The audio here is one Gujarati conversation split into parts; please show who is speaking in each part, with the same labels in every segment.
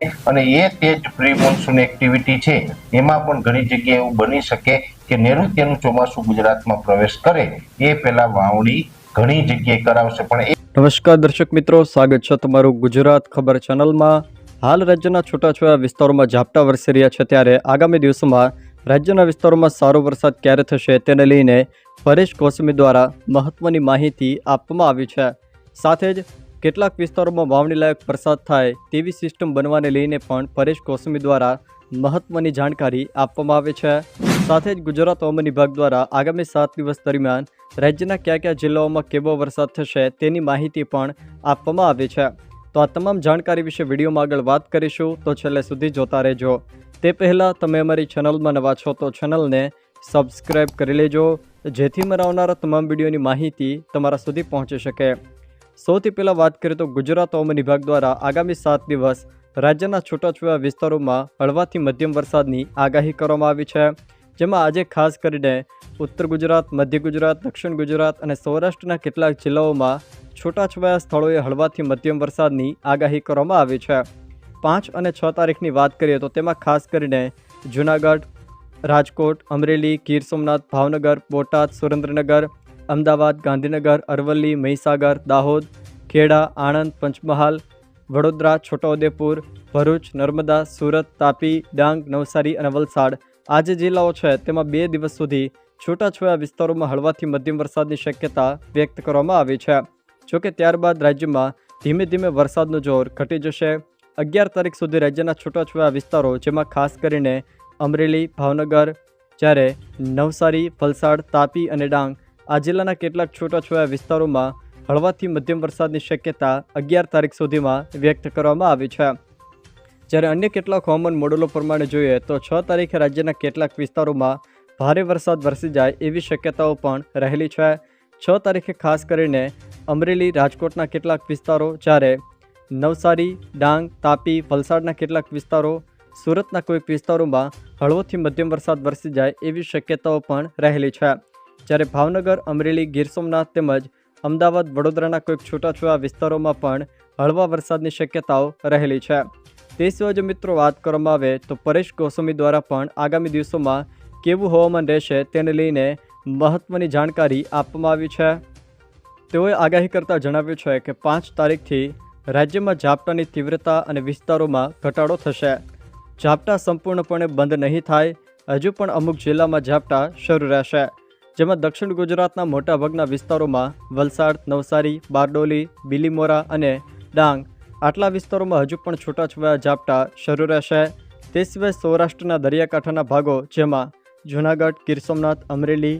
Speaker 1: અને એ તે જ પ્રી મોન્સૂન એક્ટિવિટી છે. એમાં પણ ઘણી જગ્યાએ એવું બની શકે કે નૈઋત્યનું ચોમાસું ગુજરાતમાં પ્રવેશ કરે. એ પહેલા વાવણી ઘણી જગ્યાએ કરાવશે. પણ
Speaker 2: નમસ્કાર દર્શક મિત્રો, સ્વાગત છે તમારું ગુજરાત ખબર ચેનલમાં. હાલ રાજ્યના છૂટાછવાયા વિસ્તારોમાં ઝાપટા વરસી રહ્યા છે ત્યારે આગામી દિવસોમાં રાજ્યના વિસ્તારોમાં સારો વરસાદ ક્યારે થશે તેને લઈને પરેશ કોસમી દ્વારા મહત્વની માહિતી આપવામાં આવી છે. સાથે જ કેટલાક વિસ્તારોમાં વાવણીલાયક વરસાદ થાય તેવી સિસ્ટમ બનવાને લઈને પણ પરેશ કોસમી દ્વારા મહત્વની જાણકારી આપવામાં આવે છે. સાથે જ ગુજરાત હવામાન વિભાગ દ્વારા આગામી સાત દિવસ દરમિયાન રાજ્યના કયા કયા જિલ્લાઓમાં કેવો વરસાદ થશે તેની માહિતી પણ આપવામાં આવી છે. તો આ તમામ જાણકારી વિશે વિડીયોમાં આગળ વાત કરીશું તો છેલ્લે સુધી જોતા રહેજો. તે પહેલાં તમે અમારી ચેનલમાં નવા છો તો ચેનલને સબસ્ક્રાઈબ કરી લેજો, જેથી મારા આવનારા તમામ વિડીયોની માહિતી તમારા સુધી પહોંચી શકે. સૌથી પહેલાં વાત કરીએ તો ગુજરાત હવામાન વિભાગ દ્વારા આગામી સાત દિવસ રાજ્યના છૂટાછવાયા વિસ્તારોમાં હળવાથી મધ્યમ વરસાદની આગાહી કરવામાં આવી છે. જેમાં આજે ખાસ કરીને ઉત્તર ગુજરાત, મધ્ય ગુજરાત, દક્ષિણ ગુજરાત અને સૌરાષ્ટ્રના કેટલાક જિલ્લાઓમાં છૂટાછવાયા સ્થળોએ હળવાથી મધ્યમ વરસાદની આગાહી કરવામાં આવી છે. પાંચ અને છ તારીખની વાત કરીએ તો તેમાં ખાસ કરીને જૂનાગઢ, રાજકોટ, અમરેલી, ગીર સોમનાથ, ભાવનગર, બોટાદ, સુરેન્દ્રનગર અમદાવાદ, ગાંધીનગર, અરવલ્લી, મહીસાગર, દાહોદ, ખેડા, આણંદ, પંચમહાલ, વડોદરા, છોટાઉદેપુર, ભરૂચ, નર્મદા, સુરત, તાપી, ડાંગ, નવસારી અને વલસાડ. આ જે જિલ્લાઓ છે, તેમાં બે દિવસ સુધી છૂટાછવાયા વિસ્તારોમાં હળવાથી મધ્યમ વરસાદની શક્યતા વ્યક્ત કરવામાં આવી છે. જોકે ત્યારબાદ રાજ્યમાં ધીમે ધીમે વરસાદનું જોર ઘટી જશે. અગિયાર તારીખ સુધી રાજ્યના છૂટાછવાયા વિસ્તારો, જેમાં ખાસ કરીને અમરેલી, ભાવનગર, જ્યારે નવસારી, વલસાડ, તાપી અને ડાંગ આ જિલ્લાના કેટલાક છૂટાછવાયા વિસ્તારોમાં હળવાથી મધ્યમ વરસાદની શક્યતા અગિયાર તારીખ સુધીમાં વ્યક્ત કરવામાં આવી છે. જ્યારે અન્ય કેટલાક હવામાન મોડેલો પ્રમાણે જોઈએ તો છ તારીખે રાજ્યના કેટલાક વિસ્તારોમાં ભારે વરસાદ વરસી જાય એવી શક્યતાઓ પણ રહેલી છે. છ તારીખે ખાસ કરીને અમરેલી, રાજકોટના કેટલાક વિસ્તારો, જ્યારે નવસારી, ડાંગ, તાપી, વલસાડના કેટલાક વિસ્તારો, સુરતના કોઈક વિસ્તારોમાં હળવોથી મધ્યમ વરસાદ વરસી જાય એવી શક્યતાઓ પણ રહેલી છે. જ્યારે ભાવનગર, અમરેલી, ગીર સોમનાથ તેમજ અમદાવાદ, વડોદરાના કોઈક છૂટાછૂટા વિસ્તારોમાં પણ હળવા વરસાદની શક્યતાઓ રહેલી છે. તે સિવાય જો મિત્રો વાત કરવામાં આવે તો પરેશ ગોસ્વામી દ્વારા પણ આગામી દિવસોમાં કેવું હવામાન રહેશે તેને લઈને મહત્ત્વની જાણકારી આપવામાં આવી છે. તેઓએ આગાહી કરતાં જણાવ્યું છે કે પાંચ તારીખથી રાજ્યમાં ઝાપટાની તીવ્રતા અને વિસ્તારોમાં ઘટાડો થશે. ઝાપટા સંપૂર્ણપણે બંધ નહીં થાય, હજુ પણ અમુક જિલ્લામાં ઝાપટા શરૂ રહેશે. જેમાં દક્ષિણ ગુજરાતના મોટાભાગના વિસ્તારોમાં વલસાડ, નવસારી, બારડોલી, બિલીમોરા અને ડાંગ આટલા વિસ્તારોમાં હજુ પણ છૂટાછવાયા ઝાપટા શરૂ રહેશે. તે સિવાય સૌરાષ્ટ્રના દરિયાકાંઠાના ભાગો જેમાં જૂનાગઢ, ગીર સોમનાથ, અમરેલી,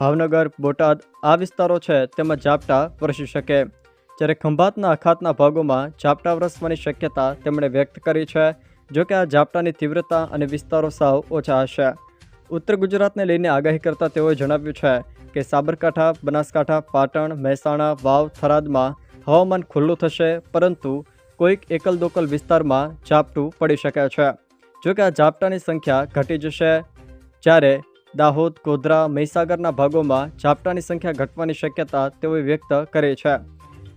Speaker 2: ભાવનગર, બોટાદ આ વિસ્તારો છે તેમાં ઝાપટા વરસી શકે. જ્યારે ખંભાતના અખાતના ભાગોમાં ઝાપટા વરસવાની શક્યતા તેમણે વ્યક્ત કરી છે, જોકે આ ઝાપટાની તીવ્રતા અને વિસ્તારો સાવ ઓછા હશે. ઉત્તર ગુજરાતને લઈને આગાહી કરતાં તેઓએ જણાવ્યું છે કે સાબરકાંઠા, બનાસકાંઠા, પાટણ, મહેસાણા, વાવ, થરાદમાં હવામાન ખુલ્લું થશે, પરંતુ કોઈક એકલ દોકલ વિસ્તારમાં ઝાપટું પડી શકે છે. જોકે આ ઝાપટાની સંખ્યા ઘટી જશે, જ્યારે દાહોદ, ગોધરા, મહીસાગરના ભાગોમાં ઝાપટાની સંખ્યા ઘટવાની શક્યતા તેઓએ વ્યક્ત કરી છે.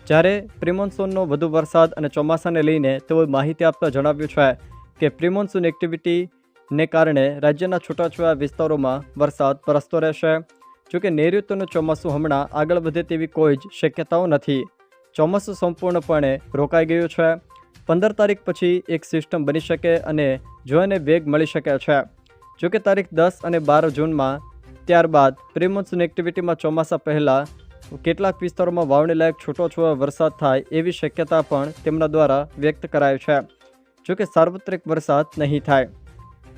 Speaker 2: જ્યારે પ્રિમોન્સૂનનો વધુ વરસાદ અને ચોમાસાને લઈને તેઓએ માહિતી આપતા જણાવ્યું છે કે પ્રિમોન્સૂન એક્ટિવિટીને કારણે રાજ્યના છૂટાછવાયા વિસ્તારોમાં વરસાદ વરસતો રહેશે. જોકે નૈઋત્યનું ચોમાસું હમણાં આગળ વધે તેવી કોઈ જ શક્યતાઓ નથી. ચોમાસું સંપૂર્ણપણે રોકાઈ ગયું છે. પંદર તારીખ પછી એક સિસ્ટમ બની શકે અને જો એને વેગ મળી શકે છે. જોકે તારીખ દસ અને બાર જૂનમાં ત્યારબાદ પ્રિમોન્સૂન એક્ટિવિટીમાં ચોમાસા પહેલાં કેટલાક વિસ્તારોમાં વાવણી લાયક છૂટોછવાયો વરસાદ થાય એવી શક્યતા પણ તેમના દ્વારા વ્યક્ત કરાય છે. જોકે સાર્વત્રિક વરસાદ નહીં થાય.